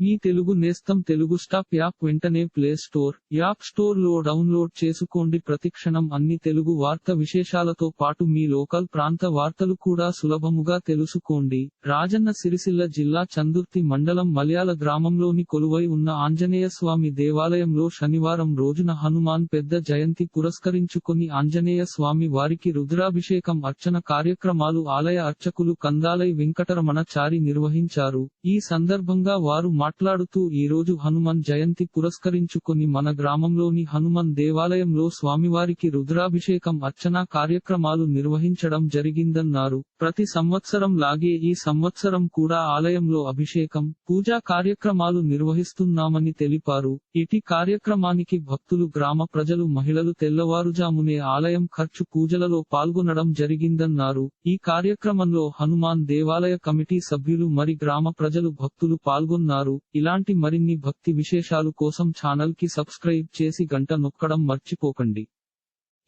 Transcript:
మీ తెలుగు నేస్తం Telugu stop app వెంటనే play store app స్టోర్లో డౌన్లోడ్ చేసుకోండి. ప్రతిక్షణం అన్ని తెలుగు వార్త విశేషాలతో పాటు మీ లోకల్ ప్రాంత వార్తలు కూడా సులభముగా తెలుసుకోండి. రాజన్న సిరిసిల్ల జిల్లా చందుర్తి మండలం మలయాళ గ్రామంలోని కొలువై ఉన్న ఆంజనేయ స్వామి దేవాలయంలో శనివారం రోజున హనుమాన్ పెద్ద జయంతి పురస్కరించుకొని ఆంజనేయ స్వామి వారికి రుద్రాభిషేకం అర్చన కార్యక్రమాలు ఆలయ అర్చకులు కందాలై వెంకటరమణ చారి నిర్వహించారు. ఈ సందర్భంగా వారు మాట్లాడుతూ ఈ రోజు హనుమన్ జయంతి పురస్కరించుకొని మన గ్రామంలోని హనుమన్ దేవాలయంలో స్వామివారికి రుద్రాభిషేకం అర్చనా కార్యక్రమాలు నిర్వహించడం జరిగిందన్నారు. ప్రతి సంవత్సరం లాగే ఈ సంవత్సరం కూడా ఆలయంలో అభిషేకం పూజా కార్యక్రమాలు నిర్వహిస్తున్నామని తెలిపారు. ఇటీ కార్యక్రమానికి భక్తులు గ్రామ ప్రజలు మహిళలు తెల్లవారుజామునే ఆలయం ఖర్చు పూజలలో పాల్గొనడం జరిగిందన్నారు. ఈ కార్యక్రమంలో హనుమాన్ దేవాలయ కమిటీ సభ్యులు మరి గ్రామ ప్రజలు భక్తులు పాల్గొన్నారు. ఇలాంటి మరిన్ని భక్తి విశేషాలు కోసం ఛానల్కి సబ్స్క్రైబ్ చేసి గంట నొక్కడం మర్చిపోకండి.